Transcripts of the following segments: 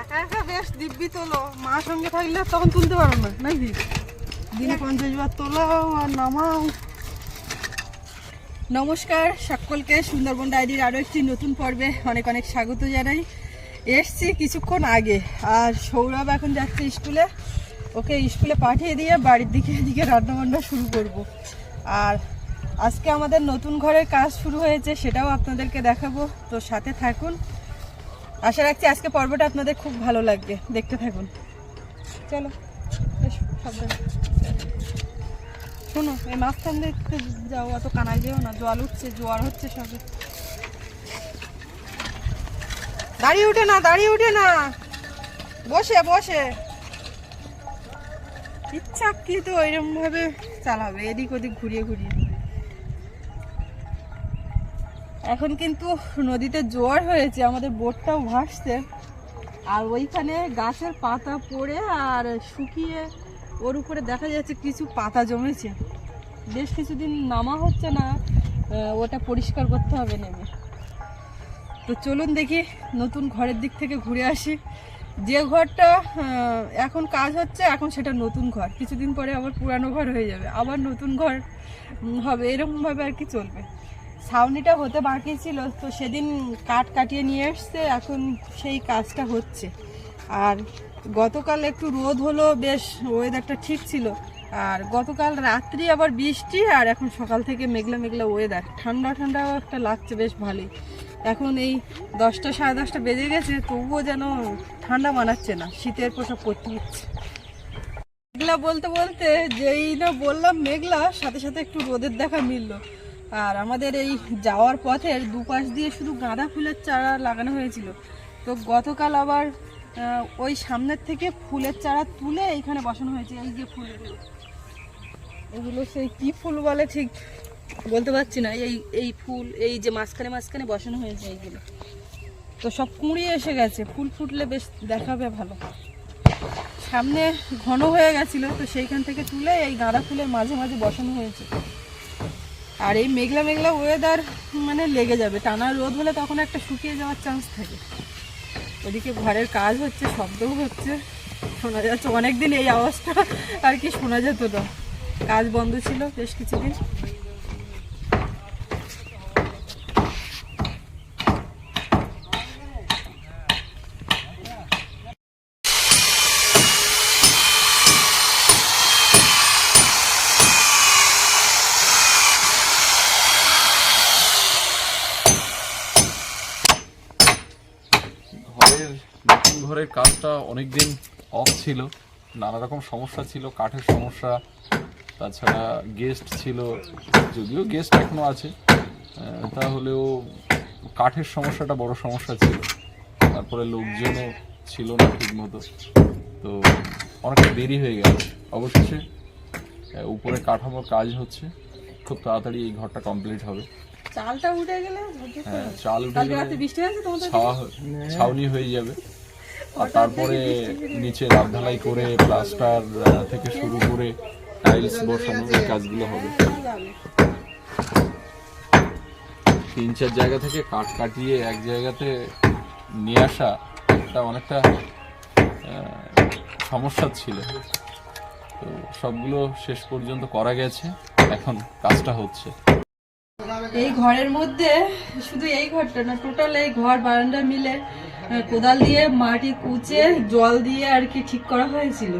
একা একা বেশ দিব্যি তোলো। মা সঙ্গে থাকলে তখন তুলতে পারো না, নাকি? দিনে পঞ্চাশ বার তোলাও আর নামাও। নমস্কার সকলকে, সুন্দরবন ডায়েরির আরও একটি নতুন পর্বে অনেক অনেক স্বাগত জানাই। এসছি কিছুক্ষণ আগে, আর সৌরভ এখন যাচ্ছে স্কুলে। ওকে স্কুলে পাঠিয়ে দিয়ে বাড়ির দিকে এদিকে রান্নাবান্না শুরু করব। আর আজকে আমাদের নতুন ঘরের কাজ শুরু হয়েছে, সেটাও আপনাদেরকে দেখাবো। তো সাথে থাকুন। আশা রাখছি আজকে পর্বটা আপনাদের খুব ভালো লাগবে। দেখতে থাকুন। চলো শোনো, এই মাঝখান দেখতে যাও, অত কানায় যেও না, জল উঠছে, জোয়ার হচ্ছে সবে। দাঁড়িয়ে উঠে না, দাঁড়িয়ে উঠে না। বসে বসে। ইচ্ছা কি তো এরকম ভাবে চালাবে, এদিক ওদিক ঘুরিয়ে ঘুরিয়ে। এখন কিন্তু নদীতে জোয়ার হয়েছে, আমাদের বোটটাও ভাসছে। আর ওইখানে গাছের পাতা পড়ে আর শুকিয়ে ওর উপরে দেখা যাচ্ছে কিছু পাতা জমেছে। বেশ কিছুদিন নামা হচ্ছে না ওটা পরিষ্কার করতে হবে নেমে। তো চলুন দেখি নতুন ঘরের দিক থেকে ঘুরে আসি। যে ঘরটা এখন কাজ হচ্ছে, এখন সেটা নতুন ঘর। কিছুদিন পরে আবার পুরানো ঘর হয়ে যাবে, আবার নতুন ঘর হবে, এরকমভাবে আর কি চলবে। ছাউনিটা হতে বাকি ছিল, তো সেদিন কাঠ কাটিয়ে নিয়ে এসছে, এখন সেই কাজটা হচ্ছে। আর গতকাল একটু রোদ হলো, বেশ ওয়েদারটা ঠিক ছিল। আর গতকাল রাত্রি আবার বৃষ্টি, আর এখন সকাল থেকে মেঘলা মেঘলা ওয়েদার ঠান্ডা ঠান্ডাও একটা লাগছে, বেশ ভালোই। এখন এই দশটা সাড়ে দশটা বেজে গেছে, তবুও যেন ঠান্ডা মানাচ্ছে না, শীতের পোশাক পরতে হচ্ছে। মেঘলা বলতে বলতে, যেই না বললাম মেঘলা, সাথে সাথে একটু রোদের দেখা মিললো। আর আমাদের এই যাওয়ার পথের দুপাশ দিয়ে শুধু গাঁদা ফুলের চারা লাগানো হয়েছিল। তো গতকাল আবার ওই সামনের থেকে ফুলের চারা তুলে এইখানে বসানো হয়েছে, এই যে ফুলগুলো এগুলো সেই কি ফুল বলে ঠিক বলতে পারছি না। এই এই ফুল, এই যে মাঝখানে মাঝখানে বসানো হয়েছে এইগুলো। তো সব কুঁড়িয়ে এসে গেছে, ফুল ফুটলে বেশ দেখাবে ভালো। সামনে ঘন হয়ে গেছিল, তো সেইখান থেকে তুলে এই গাঁদা ফুলের মাঝে মাঝে বসানো হয়েছে। আর এই মেঘলা মেঘলা ওয়েদার মানে লেগে যাবে। টানা রোদ হলে তখন একটা শুকিয়ে যাওয়ার চান্স থাকে। ওদিকে ঘরের কাজ হচ্ছে, শব্দও হচ্ছে। শোনা যাচ্ছে অনেকদিন এই আওয়াজটা, আর কি শোনা যেত না। কাজ বন্ধ ছিল বেশ কিছুদিন ঘরের নতুন ঘরের কাজটা অনেকদিন অফ ছিল নানা রকম সমস্যা ছিল কাঠের সমস্যা তাছাড়া গেস্ট ছিল যদিও গেস্ট এখনও আছে তাহলেও কাঠের সমস্যাটা বড় সমস্যা ছিল তারপরে লোকজনও ছিল না ঠিক মতো তো অনেকটা দেরি হয়ে গেল। অবশেষে উপরে কাঠামোর কাজ হচ্ছে খুব তাড়াতাড়ি এই ঘরটা কমপ্লিট হবে। চালটা উঠে গেলে হ্যাঁ চাল উঠে গেলে ছাউনি হয়ে যাবে। আর তারপরে নিচে রাত ঢালাই করে, প্লাস্টার থেকে শুরু করে টাইলস বসানোর এই কাজগুলো হবে। তিন চার জায়গা থেকে কাঠ কাটিয়ে এক জায়গাতে নিয়ে আসা একটা অনেকটা সমস্যা ছিল। তো সবগুলো শেষ পর্যন্ত করা গেছে, এখন কাজটা হচ্ছে। এই ঘরের মধ্যে, শুধু এই ঘরটা না, টোটাল এই ঘর, বারান্দা মিলে কোদাল দিয়ে মাটি কুচে জল দিয়ে আর কি ঠিক করা হয়েছিল।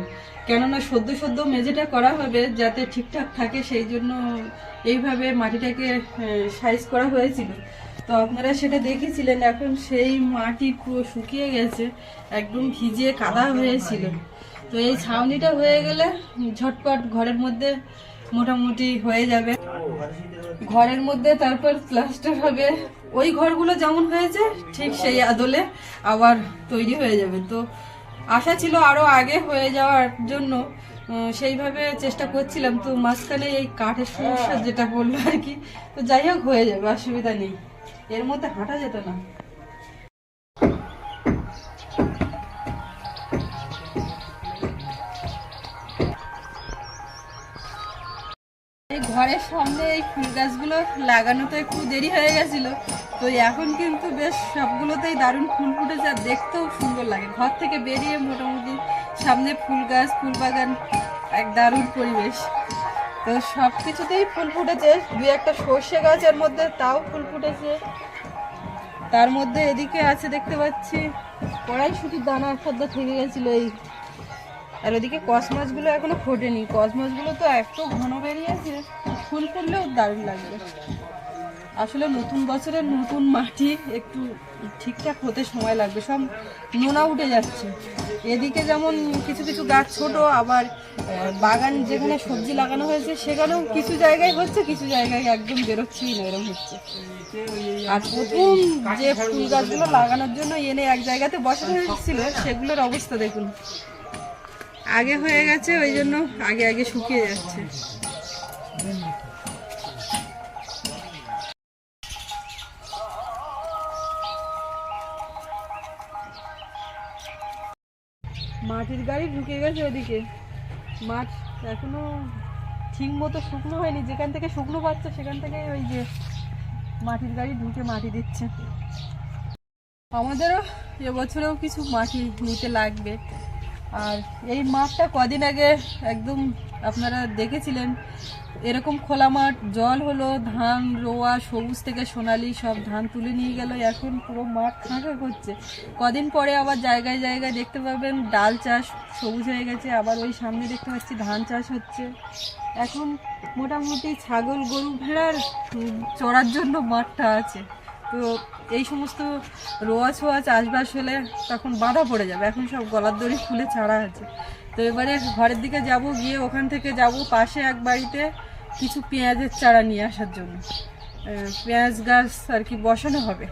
কেননা সদ্য সদ্য মেঝেটা করা হবে যাতে ঠিকঠাক থাকে, সেই জন্য এইভাবে মাটিটাকে সাইজ করা হয়েছিল। তো আপনারা সেটা দেখেছিলেন, এখন সেই মাটি পুরো শুকিয়ে গেছে, একদম ভিজে কাদা হয়েছিল। তো এই ছাউনিটা হয়ে গেলে ঝটপট ঘরের মধ্যে মোটামুটি হয়ে যাবে। ঘরের মধ্যে তারপর প্লাস্টার হবে। ওই ঘরগুলো যেমন হয়েছে, ঠিক সেই আদলে আবার তৈরি হয়ে যাবে। তো আশা ছিল আরও আগে হয়ে যাওয়ার জন্য সেইভাবে চেষ্টা করছিলাম। তো মাঝখানে এই কাঠের সমস্যা যেটা বলল আর কি, তো যাই হোক হয়ে যাবে, অসুবিধা নেই। এর মধ্যে হাঁটা যেত না। ঘরের সামনে এই ফুল গাছগুলো লাগানো তো একটু দেরি হয়ে গেছিল। তো এখন কিন্তু বেশ সবগুলোতেই দারুণ ফুল ফুটেছে আর দেখতেও সুন্দর লাগে। ঘর থেকে বেরিয়ে মোটামুটি সামনে ফুল গাছ, ফুল বাগান, এক দারুণ পরিবেশ। তো সব কিছুতেই ফুল ফুটেছে। দুই একটা সর্ষে গাছের মধ্যে তাও ফুল ফুটেছে। তার মধ্যে এদিকে আছে দেখতে পাচ্ছি, কড়াইশুটির দানা একটা থেকে গেছিল এই আর ওদিকে কসমাসগুলো এখনও ফোটেনি। কসমাসগুলো তো এত ঘন বেরিয়েছে, ফুল ফুললেও দারুণ লাগবে। আসলে নতুন বছরের নতুন মাটি একটু ঠিকঠাক হতে সময় লাগবে, সব নোনা উঠে যাচ্ছে। এদিকে যেমন কিছু কিছু গাছ ছোট, আবার বাগান যেখানে সবজি লাগানো হয়েছে, সেখানেও কিছু জায়গায় হচ্ছে, কিছু জায়গায় একদম বেরোচ্ছেই না এরকম হচ্ছে। আর প্রথম যে ফুল গাছগুলো লাগানোর জন্য এনে এক জায়গাতে বসানো হয়েছিল, সেগুলোর অবস্থা দেখুন। আগে হয়ে গেছে, ওই জন্য আগে আগে শুকিয়ে যাচ্ছে। মাটির গাড়ি ঢুকে গেছে ওদিকে মাছ এখনও ঠিক মতো শুকনো হয়নি, যেখান থেকে শুকনো পাচ্ছে সেখান থেকে ওই যে মাটির গাড়ি ঢুকে মাটি দিচ্ছে। আমাদেরও এবছরেও কিছু মাটি নিতে লাগবে। আর এই মাঠটা কদিন আগে একদম আপনারা দেখেছিলেন, এরকম খোলা মাঠ, জল হলো, ধান, রোয়া, সবুজ থেকে সোনালি, সব ধান তুলে নিয়ে গেল, এখন পুরো মাঠ ফাঁকা করছে। কদিন পরে আবার জায়গায় জায়গায় দেখতে পাবেন, ডাল চাষ সবুজ হয়ে গেছে, আবার ওই সামনে দেখতে পাচ্ছি ধান চাষ হচ্ছে। এখন মোটামুটি ছাগল, গরু, ভেড়ার চড়ার জন্য মাঠটা আছে। তো এই সমস্ত রোয়া ছোয়া চাষবাস হলে তখন বাধা পড়ে যাবে। এখন সব গলার দড়ি খুলে ছাড়া আছে। তো এবারে ঘরের দিকে যাব, গিয়ে ওখান থেকে যাব পাশে এক বাড়িতে কিছু পেঁয়াজের চারা নিয়ে আসার জন্য। পেঁয়াজ গাছ আর কি বসানো হবে।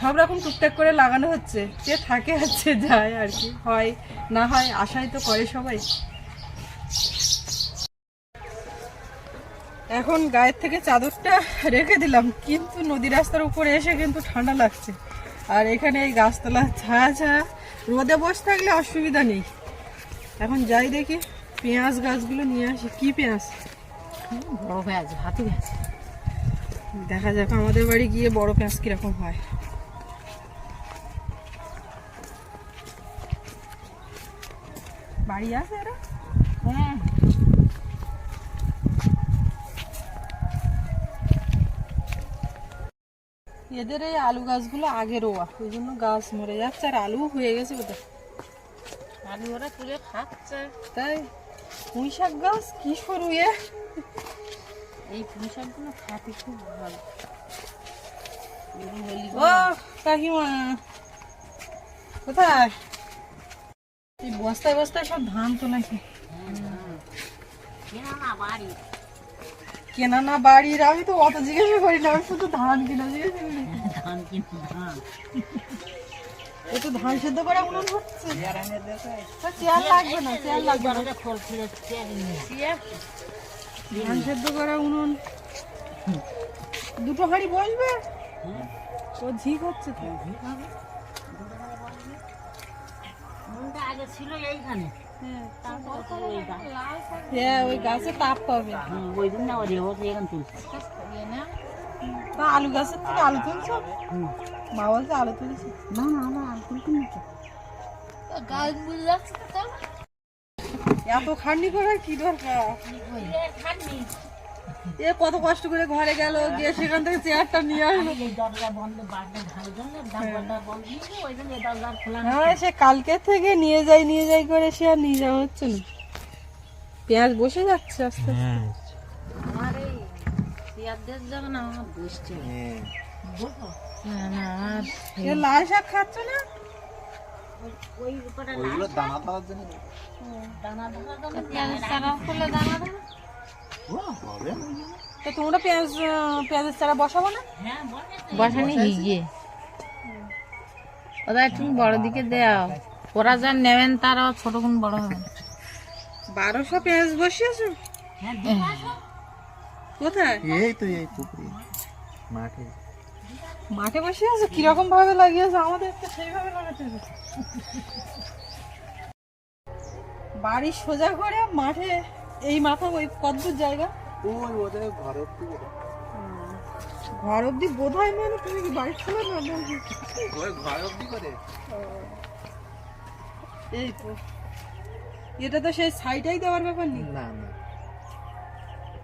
সব রকম টুকটাক করে লাগানো হচ্ছে। যে থাকে আছে, যায় আর কি। হয়, না হয় আশাই তো করে সবাই। এখন গায়ের থেকে চাদরটা রেখে দিলাম কিন্তু নদী রাস্তার উপরে এসে কিন্তু ঠান্ডা লাগছে। আর এখানে এই গাছতলা ছায়া ছায়া রোদে বসে থাকলে অসুবিধা নেই। এখন যাই দেখি পেঁয়াজ গাছগুলো নিয়ে আসি। কি পেঁয়াজ? বড় আছে হাতি গেছে দেখা যাক আমাদের বাড়ি গিয়ে বড় পেঁয়াজ কীরকম হয়। বাড়ি আছে এরা? এদের এই আলু গাছগুলো আগে রোয়া ওই জন্য গাছ মরে যাচ্ছে আর আলু হয়ে গেছে ওদের। আলু ওরা তুলে খাচ্ছে। তাই পুঁই শাক গাছ কি সরু এ? এই পুঁই শাকগুলো খাতে খুব ভালো। ও কাকিমা কোথায়? এই বস্তায় বস্তায় সব ধান তো নাকি? না বাড়ি। কেনা না বাড়ির আমি তো অত জিজ্ঞাসা করি না আমি শুধু ধান কিনা জিজ্ঞাসা করি ধান কিন্তু ধান। এই তো ধান সেদ্ধ করা উনুন হচ্ছে। তা চেয়ার লাগবে না চেয়ার লাগবে না। খোল ধান সেদ্ধ করা উনুন। দুটো হাঁড়ি বসবে? ও ঝিক হচ্ছে তো। নুনটা আগে ছিল এইখানে। হ্যাঁ তারপর তো ওই গাছ। হ্যাঁ ওই গাছে তাপ পাবে। ওই জন্য না ওরে ওকে এখানে তুলছে তা আলু গাছের থেকে আলু তুলছো। মা বলছে আলু তুলছি। না না আমার আর তুলতে না তো। এত খাটনি করে কি দরকার? এ কত কষ্ট করে ঘরে গেল গিয়ে সেখান থেকে চেয়ারটা নিয়ে আসলো। হ্যাঁ সে কালকে থেকে নিয়ে যাই নিয়ে যাই করে সে আর নিয়ে যাওয়া হচ্ছে না। পেঁয়াজ বসে যাচ্ছে আস্তে আস্তে। হ্যাঁ। না আমার এ লাল শাক খাচ্ছ না? ওই দানা দানা করলে দানা দেবো তো তোমরা পেঁয়াজ পেঁয়াজের চারা বসাবো না? হ্যাঁ বসানি গিয়ে? ওরা একটু বড় দিকে দেও। ওরা যা নেবেন তারা ছোট কোন বড় হবে। বারোশো পেঁয়াজ বসিয়েছো? হ্যাঁ কোথায়? এই তো এই পুকুরে মাঠে। মাঠে বসিয়েছো? কীরকম ভাবে লাগিয়েছো? আমাদের তো সেইভাবে লাগাতে বাড়ির সোজা করে মাঠে এই মাথা ওই কদ্দূর জায়গা? ওই ওদের ঘরের থেকে ঘর অব্দি বোধ হয় মানে তুমি কি বাড়ি ছিল না? ওই ঘর অব্দি করে? এই তো। এটা তো সেই সাইডাই দেওয়ার ব্যাপার নেই। না না।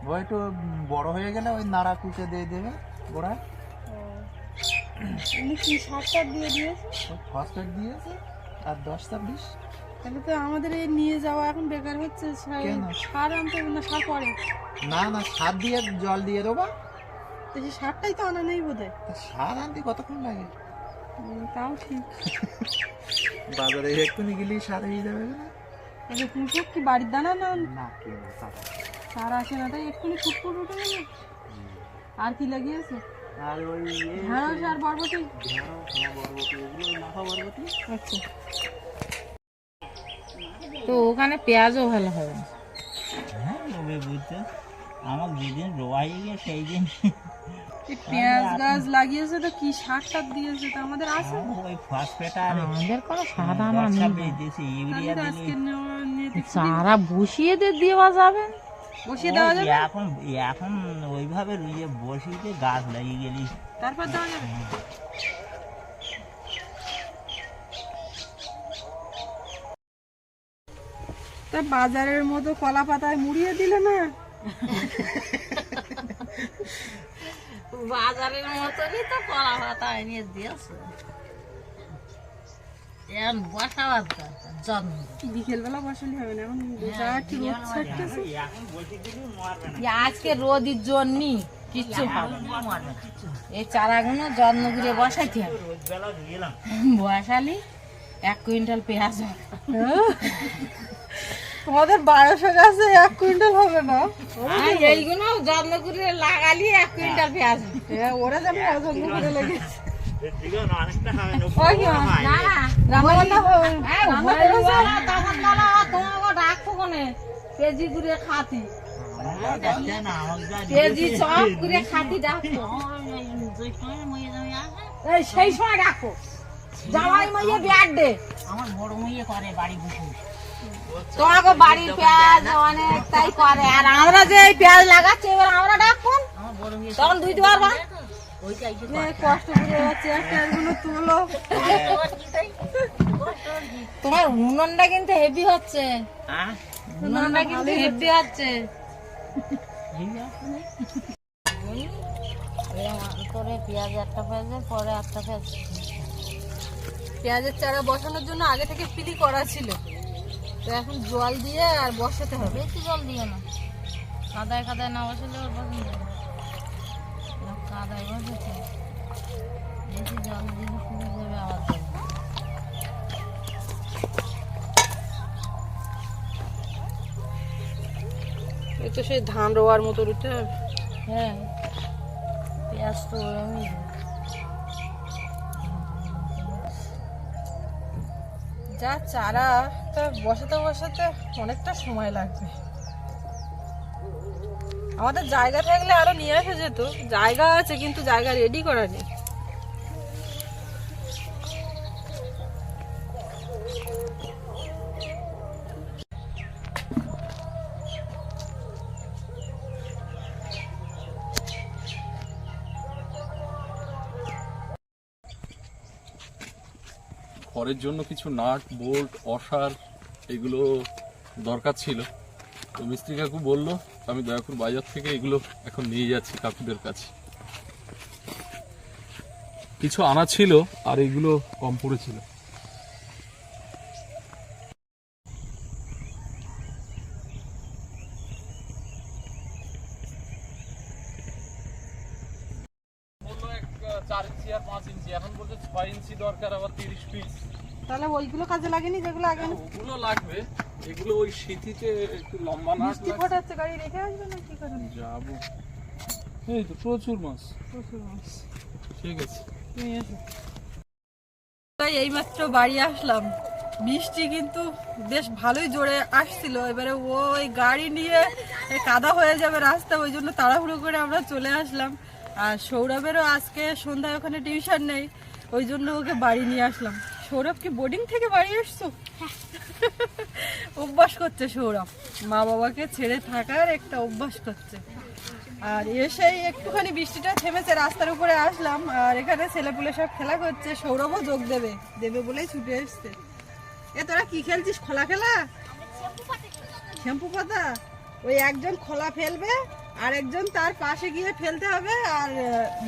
ও একটু বড় হয়ে গেলে ওই নাড়া কুচে দিয়ে দেবে ওরা উনি কি সারটা দিয়ে দিয়েছে? ফসফেট দিয়েছে আর দশ ছাব্বিশ। তাহলে তো আমাদের এই নিয়ে যাওয়া এখন বেকার হচ্ছে সার- আনতে না সার পরে। না না সার দিয়ে জল দিয়ে দেবো। সেই সারটাই তো আনা নেই বোধ তা সার আনতে কতক্ষণ লাগে? তাও ঠিক। বাজারে এক্ষুনি গেলেই সার হয়ে যাবে না? পুঁটো কি বাড়ির দানা না? না সার আসে না তাই এক্ষুনি ফুটফুট উঠে গেল। আর কি লাগিয়েছে? আর ওই ঢেঁড়স আর বরবটি। ঢেঁড়স, বরবটি এগুলো মাখা বরবটি। আচ্ছা। তো ওখানে পেঁয়াজও ভালো হবে। হ্যাঁ রবে বুঝছ আমার যেদিন রোয়া হয়ে গিয়ে সেই দিন পেঁয়াজ গাছ লাগিয়েছে তো কি সার টার দিয়েছে তো আমাদের আছে? ওই ফসফেট আর আমাদের কোনো সাদা না নেই। ইউরিয়া নিয়ে দেখি। চারা বসিয়ে দিয়ে দেওয়া যাবে বসিয়ে দেওয়া যাবে? এখন এখন ওইভাবে রুইয়ে বসিয়ে গাছ লাগিয়ে গেলি। তারপর দেওয়া যাবে? তা বাজারের মতো কলা পাতায় মুড়িয়ে দিলে না? বাজারের মতনই তো কলা পাতা এনে দিয়েছে। বিকেলবেলা বসালে হবে না এখন যা একটু রোদ ছাড়তেছে এখন বসে দিলি মরবে না এই আজকে রোদির জন্য কিচ্ছু এই চারাগুলো যত্ন করে বসাইতে হবে। বসালি এক কুইন্টাল পেঁয়াজ। তোমাদের বারোশো গাছে এক কুইন্টাল হবে না? এইগুলো যত্ন করে লাগালি এক কুইন্টাল পেঁয়াজ। হ্যাঁ, ওরা যেন পছন্দ করে লেগেছে হয়ে? কেজি করে খাতি। কেজি চপ করে খাতি এই সেই সময় ডাকবো জামাই মাইয়ে বিয়ার দে আমার বড় মেয়ে করে বাড়ি বসে। তোমাকে বাড়ির পেঁয়াজ অনেক তাই করে। আর আমরা যে এই পেঁয়াজ লাগাচ্ছি এবার আমরা মেয়ে তখন পারবা কষ্ট করে যাচ্ছে তুলো। তোমার উনুনটা কিন্তু হেভি হচ্ছে। হ্যাঁ? উনুনটা কিন্তু হেভি হচ্ছে। করে পেঁয়াজ একটা পেঁয়াজের পরে একটা পেঁয়াজ। পেঁয়াজের চারা বসানোর জন্য আগে থেকে পিলি করা ছিল। তো এখন জল দিয়ে আর বসাতে হবে। বেশি জল দিও না। কাদায় কাদায় না বসালে ওর পছন্দ কাদায় বসেছে। বেশি জল দিলে পুড়ে যাবে আবার জল। এই তো সেই ধান রোয়ার মতো রুটে। হ্যাঁ পেঁয়াজ তো ওরমই যা চারা, তা বসাতে বসাতে অনেকটা সময় লাগবে। আমাদের জায়গা থাকলে আরও নিয়ে আসা যেত। জায়গা আছে, কিন্তু জায়গা রেডি করা নেই। ঘরের জন্য কিছু নাট, বোল্ট, অসার এগুলো দরকার ছিল। তো মিস্ত্রি কাকু বলল, আমি দয়াপুর বাজার থেকে এগুলো এখন নিয়ে যাচ্ছি কাকুদের কাছে। কিছু আনা ছিল আর এগুলো কম পড়েছিল। চার ইঞ্চি আর পাঁচ ইঞ্চি। এখন বলছে ছয় ইঞ্চি দরকার আবার তিরিশ পিস তাহলে ওইগুলো কাজে লাগেনি যেগুলো আগে? ওগুলো লাগবে। এগুলো ওই শীতিতে একটু লম্বা নাট বৃষ্টি। ফোটাচ্ছে গাড়ি রেখে আসবে না? কি করেন যাব। এই তো প্রচুর মাছ। প্রচুর মাছ। ঠিক আছে। তুমি এসো তাই এইমাত্র বাড়ি আসলাম। বৃষ্টি কিন্তু বেশ ভালোই জোরে আসছিল। এবারে ও ওই গাড়ি নিয়ে কাদা হয়ে যাবে রাস্তা ওই জন্য তাড়াহুড়ো করে আমরা চলে আসলাম। আর সৌরভেরও আজকে সন্ধ্যায় ওখানে টিউশন নেই ওই জন্য ওকে বাড়ি নিয়ে আসলাম। সৌরভ কি বোর্ডিং থেকে বাড়ি এসছো? অভ্যাস করছে সৌরভ। মা বাবাকে ছেড়ে থাকার একটা অভ্যাস করছে। আর এসেই একটুখানি বৃষ্টিটা থেমেছে রাস্তার উপরে আসলাম আর এখানে ছেলেপুলে সব খেলা করছে সৌরভও যোগ দেবে দেবে বলেই ছুটে এসছে। এ তোরা কি খেলছিস খোলা খেলা? শ্যাম্পু পাতা? ওই একজন খোলা ফেলবে আর একজন তার পাশে গিয়ে ফেলতে হবে আর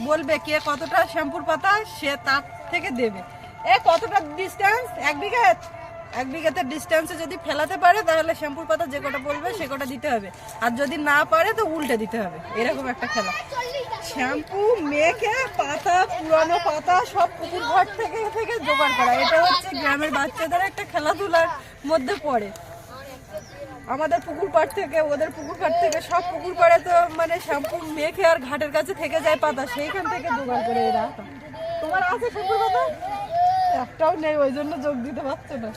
বলবে কে কতটা শ্যাম্পুর পাতা সে তার থেকে দেবে। এ কতটা ডিস্টেন্স এক বিঘা? এক বিঘাতে ডিস্টেন্সে যদি ফেলাতে পারে, তাহলে শ্যাম্পুর পাতা যে কটা বলবে, সে কটা দিতে হবে। আর যদি না পারে, তো উল্টে দিতে হবে। এরকম একটা খেলা। শ্যাম্পু, মেখে, পাতা, পুরানো পাতা, সব পুকুর ঘর থেকে থেকে জোগাড় করা। এটা হচ্ছে গ্রামের বাচ্চাদের একটা খেলাধুলার মধ্যে পড়ে। আমাদের পুকুর পাড় থেকে, ওদের পুকুর পাড় থেকে সব পুকুর পাড়ে তো মানে শ্যাম্পু মেখে আর ঘাটের কাছে থেকে যায় পাতা, সেইখান থেকে জোগাড় করে এরা তোমার আছে শ্যাম্পুর পাতা? একটাও নেই, ওই জন্য যোগ দিতে পারছ না।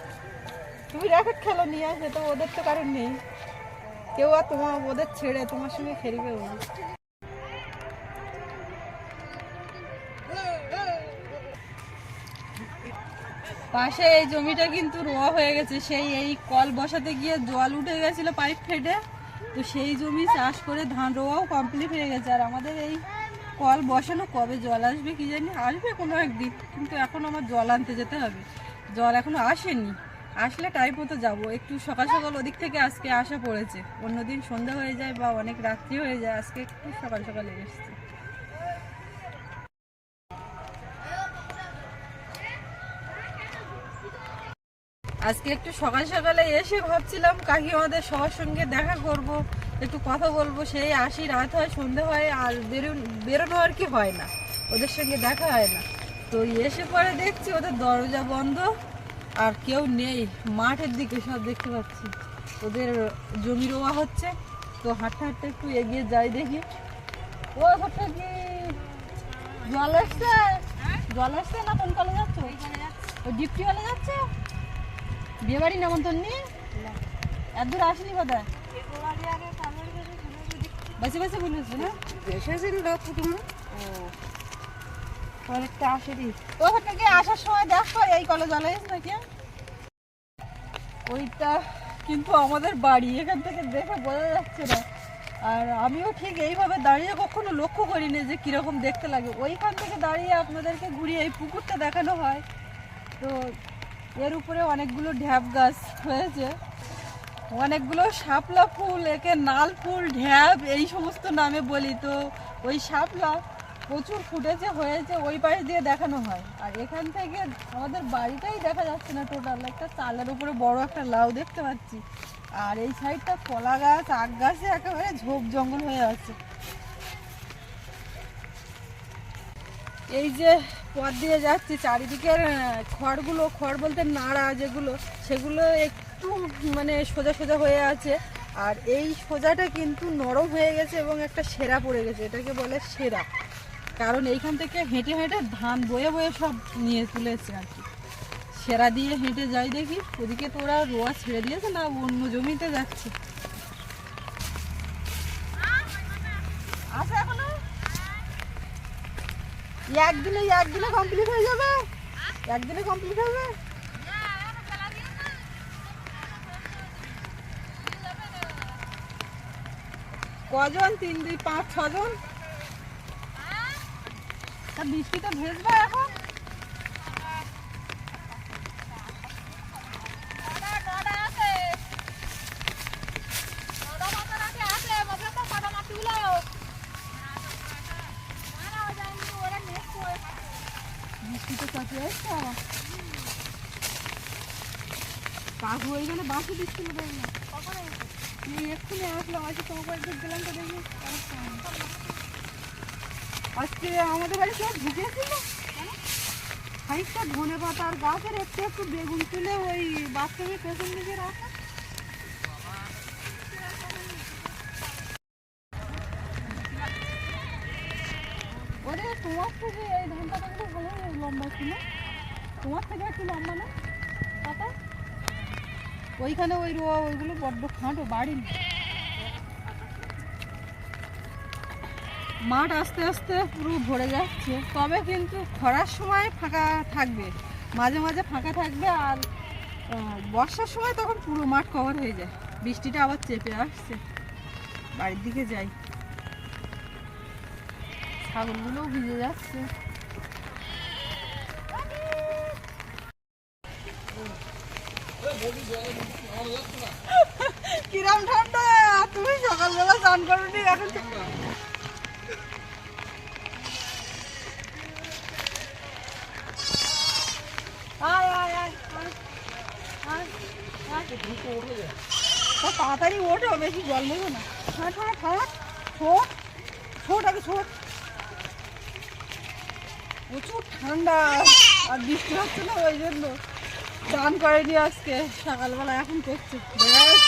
তুমি র্যাকেট খেলো, নিয়ে আসে তো ওদের তো কারণ নেই। কেউ আর তোমার ওদের ছেড়ে তোমার সঙ্গে খেলবে ওরা পাশে এই জমিটা কিন্তু রোয়া হয়ে গেছে। সেই এই কল বসাতে গিয়ে জল উঠে গেছিল পাইপ ফেটে। তো সেই জমি চাষ করে ধান রোয়াও কমপ্লিট হয়ে গেছে। আর আমাদের এই কল বসানো কবে জল আসবে কি জানি? আসবে কোনো একদিন। কিন্তু এখন আমার জল আনতে যেতে হবে। জল এখনও আসেনি। আসলে টাইম মতো যাব। একটু সকাল সকাল ওদিক থেকে আজকে আসা পড়েছে। অন্যদিন সন্ধ্যা হয়ে যায় বা অনেক রাত্রি হয়ে যায়, আজকে একটু সকাল সকালে এসছে। আজকে একটু সকাল সকালে এসে ভাবছিলাম কাকিমাদের সবার সঙ্গে দেখা করব, একটু কথা বলব। সেই আসি, রাত হয়, সন্ধে হয়, আর বেরোন, বেরোনো আর কি হয় না। ওদের সঙ্গে দেখা হয় না। তো এসে পরে দেখছি ওদের দরজা বন্ধ, আর কেউ নেই। মাঠের দিকে সব দেখতে পাচ্ছি। ওদের জমি রোয়া হচ্ছে। তো হাঁটতে হাঁটতে একটু এগিয়ে যাই দেখি। ও ঘরটা কি জল আসছে? জল আসছে না কোন কলে যাচ্ছে? ওই ডিপটি হলে যাচ্ছে? বিয়ে বাড়ি নেমন্তন্ন নি এত দূর আসেনি কোথায় বাসে বাসে বলেছে না? এসেছিল তোমার ও। অনেকটা আসেনি। ও থেকে আসার সময় দেখো এই কলেজ জলে নাকি? ওইটা কিন্তু আমাদের বাড়ি এখান থেকে দেখে বোঝা যাচ্ছে না। আর আমিও ঠিক এইভাবে দাঁড়িয়ে কখনো লক্ষ্য করিনি যে কীরকম দেখতে লাগে। ওইখান থেকে দাঁড়িয়ে আপনাদেরকে ঘুরিয়ে এই পুকুরটা দেখানো হয়। তো এর উপরে অনেকগুলো ঢ্যাপ গাছ হয়েছে। অনেকগুলো শাপলা ফুল, একে নাল ফুল, ঢ্যাপ, এই সমস্ত নামে বলি। তো ওই শাপলা প্রচুর ফুটেছে, হয়েছে, ওই পাশ দিয়ে দেখানো হয়। আর এখান থেকে আমাদের বাড়িটাই দেখা যাচ্ছে না টোটাল একটা চালের উপরে বড় একটা লাউ দেখতে পাচ্ছি। আর এই সাইডটা কলা গাছ, আখ গাছে একেবারে ঝোপ জঙ্গল হয়ে আছে। এই যে পথ দিয়ে যাচ্ছি, চারিদিকের খড়গুলো, খড় বলতে নাড়া যেগুলো, সেগুলো একটু মানে সোজা সোজা হয়ে আছে। আর এই সোজাটা কিন্তু নরম হয়ে গেছে এবং একটা সেরা পড়ে গেছে, এটাকে বলে সেরা। কারণ এইখান থেকে হেঁটে হেঁটে ধান বয়ে বয়ে সব নিয়ে তুলেছে আর কি। সেরা দিয়ে হেঁটে যাই দেখি, ওদিকে তো ওরা রোয়া ছেড়ে দিয়েছে, না অন্য জমিতে যাচ্ছে আছে এখনও একদিনে একদিনে কমপ্লিট হয়ে যাবে। একদিনে কমপ্লিট হবে। কজন? তিন, দুই, পাঁচ, ছজন? তা বৃষ্টিতে ভেজবে এখন বৃষ্টিতে চাপিয়ে এসছে আবার কাকু ওইখানে বাসে দিচ্ছিল এক্ষুনি আসলাম আজকে তোমাকে বাড়িতে গেলাম তো দেখি আজকে আমাদের বাড়ি সব ঢুকেছিল খানিকটা ধনে আর গাছের একটু একটু বেগুন তুলে ওই বাথরুমের পেছন দিকে রাখা। ওইখানে ওই রোয়া ওইগুলো বড্ড খাঁটো বাড়ি। মাঠ আস্তে আস্তে পুরো ভরে যাচ্ছে। তবে কিন্তু খরার সময় ফাঁকা থাকবে, মাঝে মাঝে ফাঁকা থাকবে আর বর্ষার সময় তখন পুরো মাঠ কভার হয়ে যায়। বৃষ্টিটা আবার চেপে আসছে। বাড়ির দিকে যাই। ছাগলগুলোও ভিজে যাচ্ছে। কিরাম ঠান্ডা? তুমি সকালবেলা স্নান করোনি, এখন তাড়াতাড়ি ওঠো, বেশি জল নেব না। হাঁট হাঁট ছোট ছোট আগে ছোট প্রচুর ঠান্ডা, আর বৃষ্টি হচ্ছে না ওই জন্য। চান করেনি আজকে। সকালবেলা এখন করছে।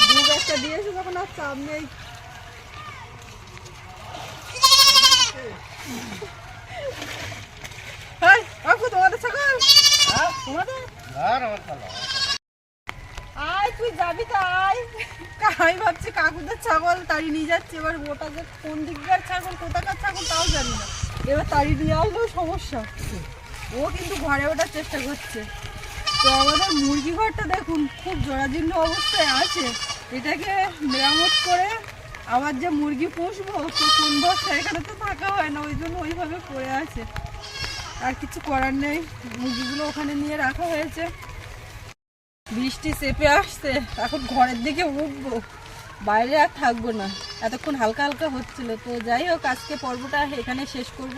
দুধ একটা দিয়েছে যখন আর চাপ নেই। তোমাদের সকাল তোমাদের? আয় তুই যাবি তো আয়। আমি ভাবছি কাকুদের ছাগল তাড়ি নিয়ে যাচ্ছে। এবার ওটা যে কোন দিককার ছাগল কোথাকার ছাগল তাও জানি না। এবার তাড়ি নিয়ে আসলেও সমস্যা। ও কিন্তু ঘরে ওঠার চেষ্টা করছে। তো আমাদের মুরগি ঘরটা দেখুন, খুব জরাজীর্ণ অবস্থায় আছে। এটাকে মেরামত করে আবার যে মুরগি পুষবো, তো কোন এখানে তো থাকা হয় না, ওই জন্য ওইভাবে পড়ে আছে। আর কিছু করার নেই, মুরগিগুলো ওখানে নিয়ে রাখা হয়েছে। বৃষ্টি চেপে আসছে, এখন ঘরের দিকে উঠবো। বাইরে আর থাকব না, এতক্ষণ হালকা হালকা হচ্ছিল। তো যাই হোক, আজকে পর্বটা এখানে শেষ করব।